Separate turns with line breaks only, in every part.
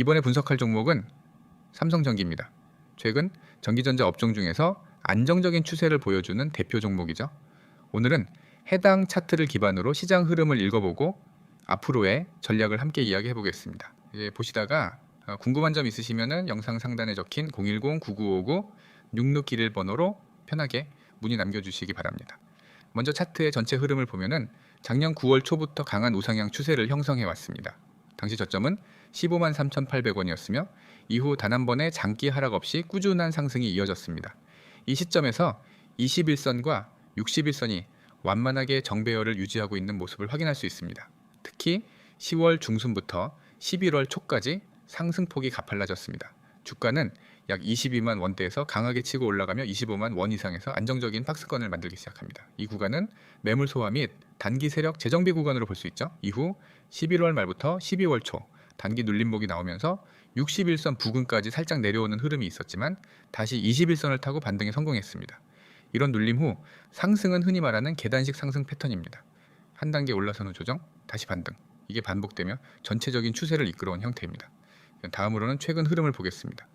이번에 분석할 종목은 삼성전기입니다. 최근 전기전자 업종 중에서 안정적인 추세를 보여주는 대표 종목이죠. 오늘은 해당 차트를 기반으로 시장 흐름을 읽어보고 앞으로의 전략을 함께 이야기해 보겠습니다. 이제 보시다가 어, 궁금한 점 있으시면은 영상 상단에 적힌 010-9959-6611 번호로 편하게 문의 남겨주시기 바랍니다. 먼저 차트의 전체 흐름을 보면은 작년 9월 초부터 강한 우상향 추세를 형성해 왔습니다. 당시 저점은 15만 3,800원이었으며 이후 단 한 번의 장기 하락 없이 꾸준한 상승이 이어졌습니다. 이 시점에서 21선과 61선이 완만하게 정배열을 유지하고 있는 모습을 확인할 수 있습니다. 특히 10월 중순부터 11월 초까지 상승폭이 가팔라졌습니다. 주가는 약 22만 원대에서 강하게 치고 올라가며 25만 원 이상에서 안정적인 박스권을 만들기 시작합니다. 이 구간은 매물 소화 및 단기 세력 재정비 구간으로 볼 수 있죠. 이후 11월 말부터 12월 초 단기 눌림목이 나오면서 61선 부근까지 살짝 내려오는 흐름이 있었지만 다시 21선을 타고 반등에 성공했습니다. 이런 눌림 후 상승은 흔히 말하는 계단식 상승 패턴입니다. 한 단계 올라서는 조정, 다시 반등. 이게 반복되며 전체적인 추세를 이끌어온 형태입니다. 다음으로는 최근 흐름을 보겠습니다.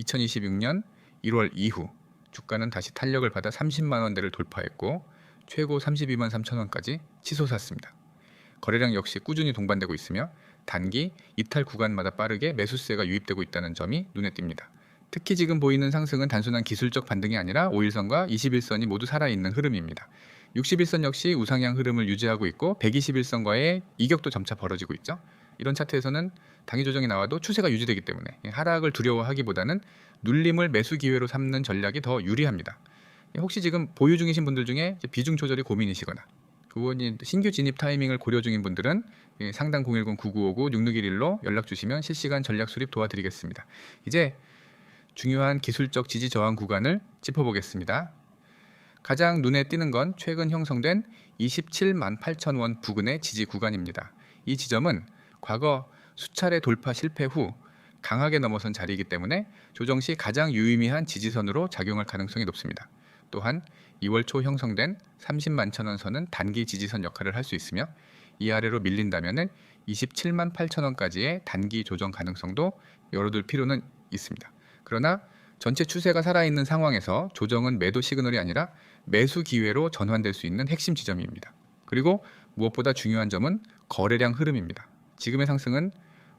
2026년 1월 이후 주가는 다시 탄력을 받아 30만 원대를 돌파했고 최고 32만 3천 원까지 치솟았습니다. 거래량 역시 꾸준히 동반되고 있으며 단기 이탈 구간마다 빠르게 매수세가 유입되고 있다는 점이 눈에 띕니다. 특히 지금 보이는 상승은 단순한 기술적 반등이 아니라 5일선과 21선이 모두 살아있는 흐름입니다. 61선 역시 우상향 흐름을 유지하고 있고 121선과의 이격도 점차 벌어지고 있죠. 이런 차트에서는 단기 조정이 나와도 추세가 유지되기 때문에 하락을 두려워하기보다는 눌림을 매수 기회로 삼는 전략이 더 유리합니다. 혹시 지금 보유 중이신 분들 중에 비중 조절이 고민이시거나 그분이 신규 진입 타이밍을 고려 중인 분들은 예, 상담 010-9959-6611로 연락 주시면 실시간 전략 수립 도와드리겠습니다. 이제 중요한 기술적 지지 저항 구간을 짚어보겠습니다. 가장 눈에 띄는 건 최근 형성된 27만 8천 원 부근의 지지 구간입니다. 이 지점은 과거 수차례 돌파 실패 후 강하게 넘어선 자리이기 때문에 조정 시 가장 유의미한 지지선으로 작용할 가능성이 높습니다. 또한 2월 초 형성된 30만 천원 선은 단기 지지선 역할을 할 수 있으며 이 아래로 밀린다면은 27만 8천 원까지의 단기 조정 가능성도 열어둘 필요는 있습니다. 그러나 전체 추세가 살아있는 상황에서 조정은 매도 시그널이 아니라 매수 기회로 전환될 수 있는 핵심 지점입니다. 그리고 무엇보다 중요한 점은 거래량 흐름입니다. 지금의 상승은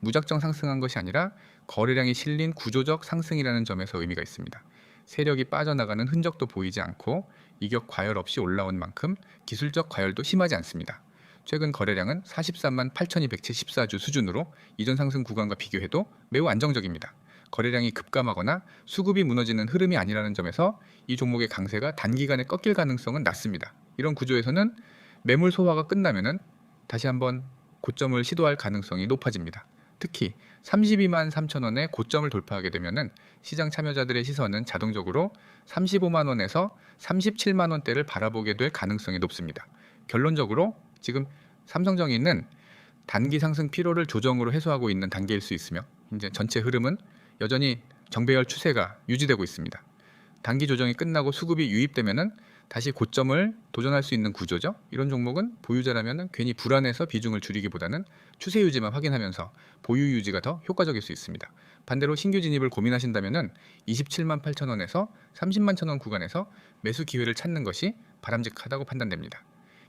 무작정 상승한 것이 아니라 거래량이 실린 구조적 상승이라는 점에서 의미가 있습니다. 세력이 빠져나가는 흔적도 보이지 않고 이격 과열 없이 올라온 만큼 기술적 과열도 심하지 않습니다. 최근 거래량은 43만 8,274주 수준으로 이전 상승 구간과 비교해도 매우 안정적입니다. 거래량이 급감하거나 수급이 무너지는 흐름이 아니라는 점에서 이 종목의 강세가 단기간에 꺾일 가능성은 낮습니다. 이런 구조에서는 매물 소화가 끝나면은 다시 한번 고점을 시도할 가능성이 높아집니다. 특히 32만 3천 원의 고점을 돌파하게 되면은 시장 참여자들의 시선은 자동적으로 35만 원에서 37만 원대를 바라보게 될 가능성이 높습니다. 결론적으로 지금 삼성전기는 단기 상승 피로를 조정으로 해소하고 있는 단계일 수 있으며 이제 전체 흐름은 여전히 정배열 추세가 유지되고 있습니다. 단기 조정이 끝나고 수급이 유입되면은 다시 고점을 도전할 수 있는 구조죠. 이런 종목은 보유자라면 괜히 불안해서 비중을 줄이기보다는 추세 유지만 확인하면서 보유 유지가 더 효과적일 수 있습니다. 반대로 신규 진입을 고민하신다면 27만 8천 원에서 30만 천원 구간에서 매수 기회를 찾는 것이 바람직하다고 판단됩니다.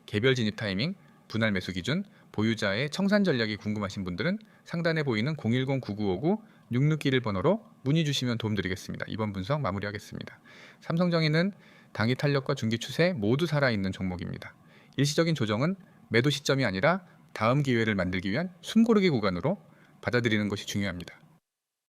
개별 진입 타이밍, 분할 매수 기준, 보유자의 청산 전략이 궁금하신 분들은 상단에 보이는 010-9959-6611 번호로 문의 주시면 도움드리겠습니다. 이번 분석 마무리하겠습니다. 삼성정의는 단기 탄력과 중기 추세 모두 살아있는 종목입니다. 일시적인 조정은 매도 시점이 아니라 다음 기회를 만들기 위한 숨고르기 구간으로 받아들이는 것이 중요합니다.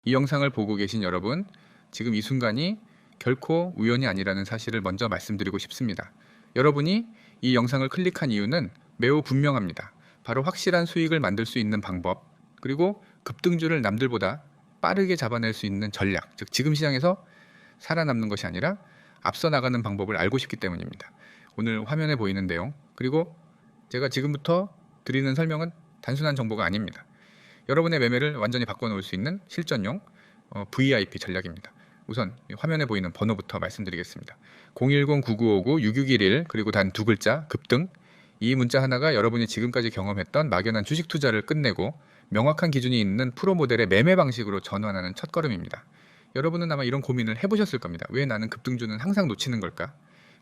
이 영상을 보고 계신 여러분, 지금 이 순간이 결코 우연이 아니라는 사실을 먼저 말씀드리고 싶습니다. 여러분이 이 영상을 클릭한 이유는 매우 분명합니다. 바로 확실한 수익을 만들 수 있는 방법, 그리고 급등주를 남들보다 빠르게 잡아낼 수 있는 전략, 즉 지금 시장에서 살아남는 것이 아니라 앞서 나가는 방법을 알고 싶기 때문입니다. 오늘 화면에 보이는 내용, 그리고 제가 지금부터 드리는 설명은 단순한 정보가 아닙니다. 여러분의 매매를 완전히 바꿔놓을 수 있는 실전용 어, VIP 전략입니다. 우선 화면에 보이는 번호부터 말씀드리겠습니다. 010-9959-6611 그리고 단 두 글자 급등 이 문자 하나가 여러분이 지금까지 경험했던 막연한 주식 투자를 끝내고 명확한 기준이 있는 프로 모델의 매매 방식으로 전환하는 첫걸음입니다. 여러분은 아마 이런 고민을 해보셨을 겁니다. 왜 나는 급등주는 항상 놓치는 걸까?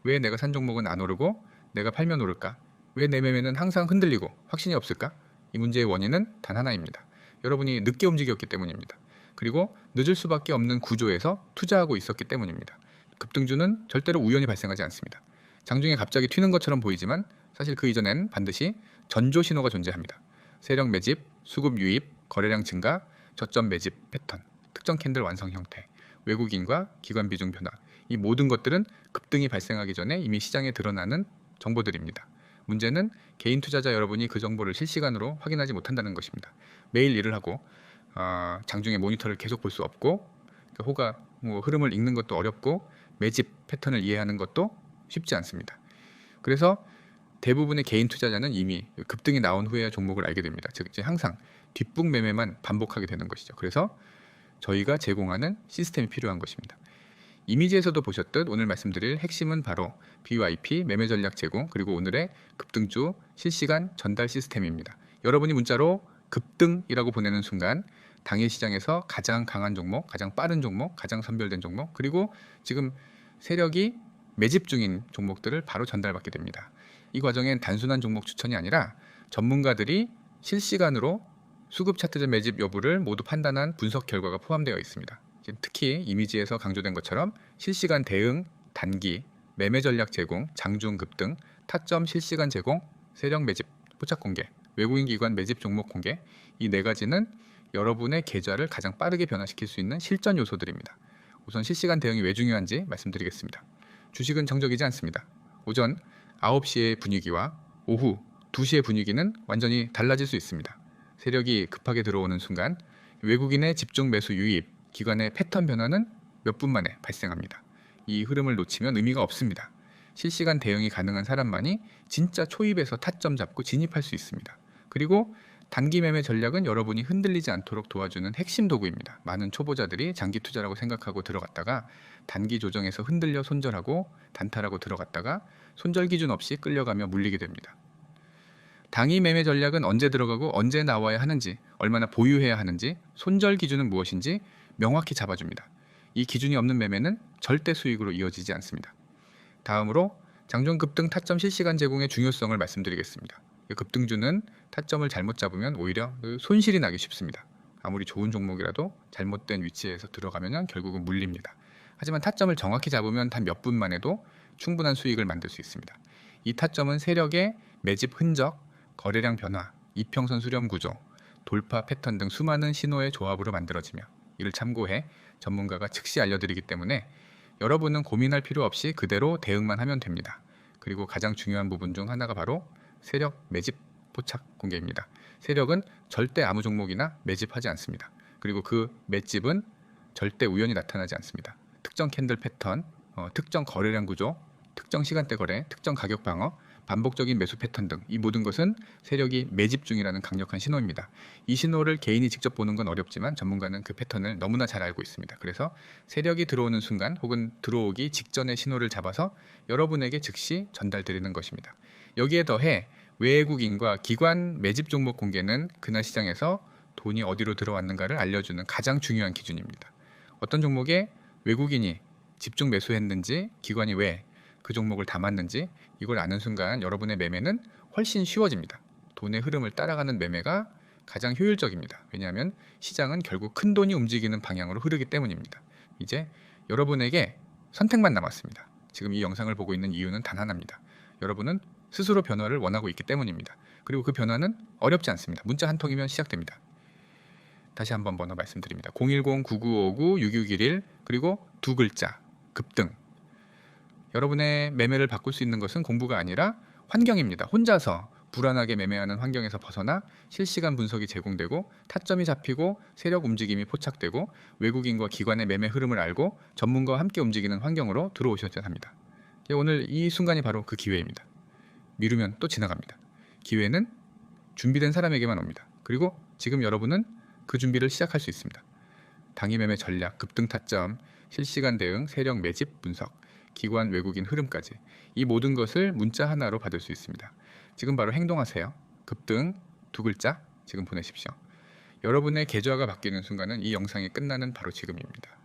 왜 내가 산 종목은 안 오르고 내가 팔면 오를까? 왜 내 매매는 항상 흔들리고 확신이 없을까? 이 문제의 원인은 단 하나입니다. 여러분이 늦게 움직였기 때문입니다. 그리고 늦을 수밖에 없는 구조에서 투자하고 있었기 때문입니다. 급등주는 절대로 우연히 발생하지 않습니다. 장중에 갑자기 튀는 것처럼 보이지만 사실 그 이전엔 반드시 전조 신호가 존재합니다. 세력 매집, 수급 유입, 거래량 증가, 저점 매집 패턴, 특정 캔들 완성 형태, 외국인과 기관 비중 변화 이 모든 것들은 급등이 발생하기 전에 이미 시장에 드러나는 정보들입니다. 문제는 개인 투자자 여러분이 그 정보를 실시간으로 확인하지 못한다는 것입니다. 매일 일을 하고 어, 장중에 모니터를 계속 볼 수 없고 그 호가 뭐 흐름을 읽는 것도 어렵고 매집 패턴을 이해하는 것도 쉽지 않습니다. 그래서 대부분의 개인 투자자는 이미 급등이 나온 후에 종목을 알게 됩니다. 즉 이제 항상 뒷북 매매만 반복하게 되는 것이죠. 그래서 저희가 제공하는 시스템이 필요한 것입니다. 이미지에서도 보셨듯 오늘 말씀드릴 핵심은 바로 BYP 매매 전략 제공 그리고 오늘의 급등주 실시간 전달 시스템입니다. 여러분이 문자로 급등이라고 보내는 순간 당일 시장에서 가장 강한 종목, 가장 빠른 종목, 가장 선별된 종목 그리고 지금 세력이 매집 중인 종목들을 바로 전달받게 됩니다. 이 과정엔 단순한 종목 추천이 아니라 전문가들이 실시간으로 수급 차트전 매집 여부를 모두 판단한 분석 결과가 포함되어 있습니다. 특히 이미지에서 강조된 것처럼 실시간 대응, 단기, 매매 전략 제공, 장중 급등, 타점 실시간 제공, 세력 매집, 포착 공개, 외국인 기관 매집 종목 공개 이 네 가지는 여러분의 계좌를 가장 빠르게 변화시킬 수 있는 실전 요소들입니다. 우선 실시간 대응이 왜 중요한지 말씀드리겠습니다. 주식은 정적이지 않습니다. 오전 9시의 분위기와 오후 2시의 분위기는 완전히 달라질 수 있습니다. 세력이 급하게 들어오는 순간 외국인의 집중 매수 유입, 기관의 패턴 변화는 몇 분 만에 발생합니다. 이 흐름을 놓치면 의미가 없습니다. 실시간 대응이 가능한 사람만이 진짜 초입에서 타점 잡고 진입할 수 있습니다. 그리고 단기 매매 전략은 여러분이 흔들리지 않도록 도와주는 핵심 도구입니다. 많은 초보자들이 장기 투자라고 생각하고 들어갔다가 단기 조정에서 흔들려 손절하고 단타라고 들어갔다가 손절 기준 없이 끌려가며 물리게 됩니다. 당위 매매 전략은 언제 들어가고 언제 나와야 하는지, 얼마나 보유해야 하는지, 손절 기준은 무엇인지 명확히 잡아줍니다. 이 기준이 없는 매매는 절대 수익으로 이어지지 않습니다. 다음으로 장중 급등 타점 실시간 제공의 중요성을 말씀드리겠습니다. 급등주는 타점을 잘못 잡으면 오히려 그 손실이 나기 쉽습니다. 아무리 좋은 종목이라도 잘못된 위치에서 들어가면 결국은 물립니다. 하지만 타점을 정확히 잡으면 단 몇 분만 해도 충분한 수익을 만들 수 있습니다. 이 타점은 세력의 매집 흔적, 거래량 변화, 이평선 수렴 구조, 돌파 패턴 등 수많은 신호의 조합으로 만들어지며 이를 참고해 전문가가 즉시 알려드리기 때문에 여러분은 고민할 필요 없이 그대로 대응만 하면 됩니다. 그리고 가장 중요한 부분 중 하나가 바로 세력 매집 포착 공개입니다. 세력은 절대 아무 종목이나 매집하지 않습니다. 그리고 그 매집은 절대 우연히 나타나지 않습니다. 특정 캔들 패턴, 어, 특정 거래량 구조, 특정 시간대 거래, 특정 가격 방어, 반복적인 매수 패턴 등 이 모든 것은 세력이 매집 중이라는 강력한 신호입니다. 이 신호를 개인이 직접 보는 건 어렵지만 전문가는 그 패턴을 너무나 잘 알고 있습니다. 그래서 세력이 들어오는 순간 혹은 들어오기 직전의 신호를 잡아서 여러분에게 즉시 전달드리는 것입니다. 여기에 더해 외국인과 기관 매집 종목 공개는 그날 시장에서 돈이 어디로 들어왔는가를 알려주는 가장 중요한 기준입니다. 어떤 종목에 외국인이 집중 매수했는지 기관이 왜 그 종목을 담았는지 이걸 아는 순간 여러분의 매매는 훨씬 쉬워집니다. 돈의 흐름을 따라가는 매매가 가장 효율적입니다. 왜냐하면 시장은 결국 큰 돈이 움직이는 방향으로 흐르기 때문입니다. 이제 여러분에게 선택만 남았습니다. 지금 이 영상을 보고 있는 이유는 단 하나입니다. 여러분은 스스로 변화를 원하고 있기 때문입니다. 그리고 그 변화는 어렵지 않습니다. 문자 한 통이면 시작됩니다. 다시 한번 번호 말씀드립니다. 010-9959-6611 그리고 두 글자 급등. 여러분의 매매를 바꿀 수 있는 것은 공부가 아니라 환경입니다. 혼자서 불안하게 매매하는 환경에서 벗어나 실시간 분석이 제공되고 타점이 잡히고 세력 움직임이 포착되고 외국인과 기관의 매매 흐름을 알고 전문가와 함께 움직이는 환경으로 들어오셔야 합니다. 예, 오늘 이 순간이 바로 그 기회입니다. 미루면 또 지나갑니다. 기회는 준비된 사람에게만 옵니다. 그리고 지금 여러분은 그 준비를 시작할 수 있습니다. 당위 매매 전략, 급등 타점, 실시간 대응, 세력 매집 분석, 기관 외국인 흐름까지 이 모든 것을 문자 하나로 받을 수 있습니다. 지금 바로 행동하세요. 급등 두 글자 지금 보내십시오. 여러분의 계좌가 바뀌는 순간은 이 영상이 끝나는 바로 지금입니다.